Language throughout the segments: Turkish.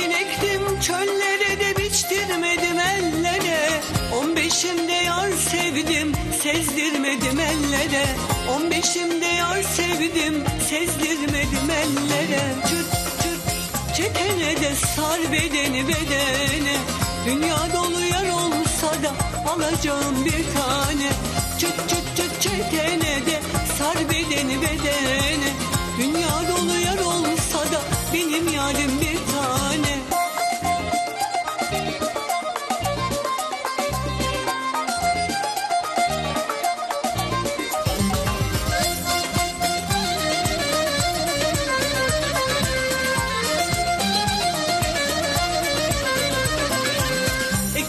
Ekin ektim çöllere de biçtirmedim ellere. On beşimde yar sevdim sezdirmedim ellere. On beşimde yar sevdim sezdirmedim ellere. Çıt çıt çetene de sar bedeni bedene. Dünya dolu yar olsa da alacağım bir tane. Çıt çıt çıt çetene de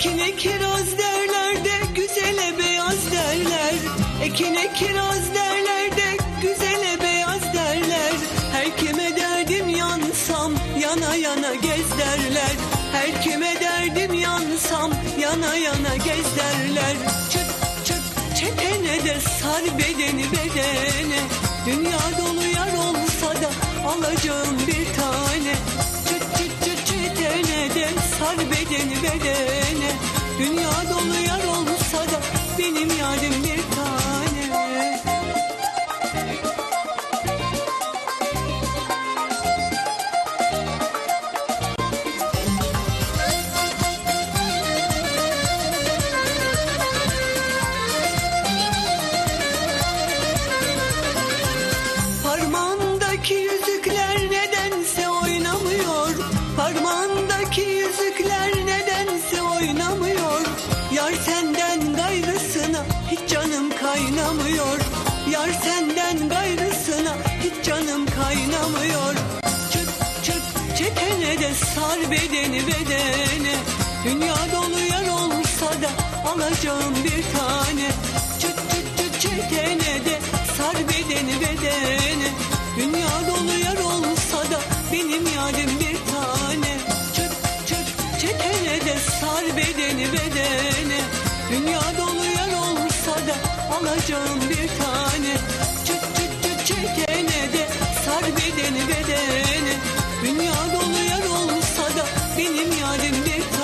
Ekine kiraz derler de güzele beyaz derler. Ekine kiraz derler de güzele beyaz derler. Her kime derdim yansam yana yana gez derler. Her kime derdim yansam yana yana gez derler. Çıt çıt çetene de sar bedeni bedene. Dünya dolu yar olsa da alacağım bir tane. Çıt çıt çıt çetene de sar bedeni bedene Dünya dolu yar olsa da benim yarim bir tane. Parmağındaki yüzükler Yar senden gayrısına. Hiç canım kaynamıyor. Çıt çıt çetene de sar bedeni bedene. Dünya dolu yar olsa da alacağım bir tane. Çıt çıt çıt çetene de sar bedeni bedene. Dünya dolu yar olsa da benim yarim bir tane. Çıt çıt çetene de sar bedeni bedene Dünya dolu yer olsa da alacağım bir tane. Çıt çıt çıt çekene de sar bedeni bedene. Dünya dolu yer olsa da benim yarim bir tane